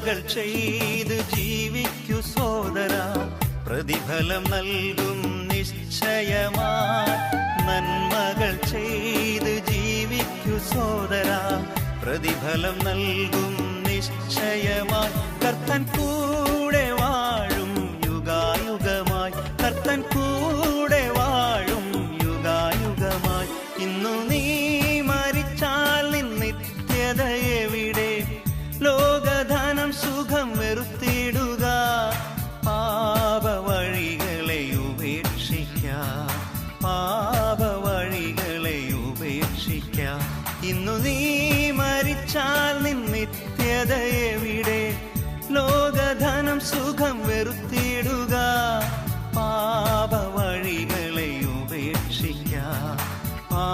നന്മകൾ ചെയ്ത് ജീവിക്കു സോദര. പ്രതിഫലം നൽകും നിശ്ചയമാ. നന്മകൾ ചെയ്ത് ജീവിക്കു സോദര. പ്രതിഫലം നൽകും നിശ്ചയമായി കർത്തൻ കൂടെ വാഴും യുഗായുഗമായി. കർത്തൻ കൂടെ വാഴും യുഗായുഗമായി. ഇന്നു നീ ജീവിക്കാം ഇന്നു നീ മരിച്ചാൽ നിൻ എവിടെ ലോകധനം സുഖം വെറുത്തിടുക പാപവഴികളെ ഉപേക്ഷിക്കാം. പാ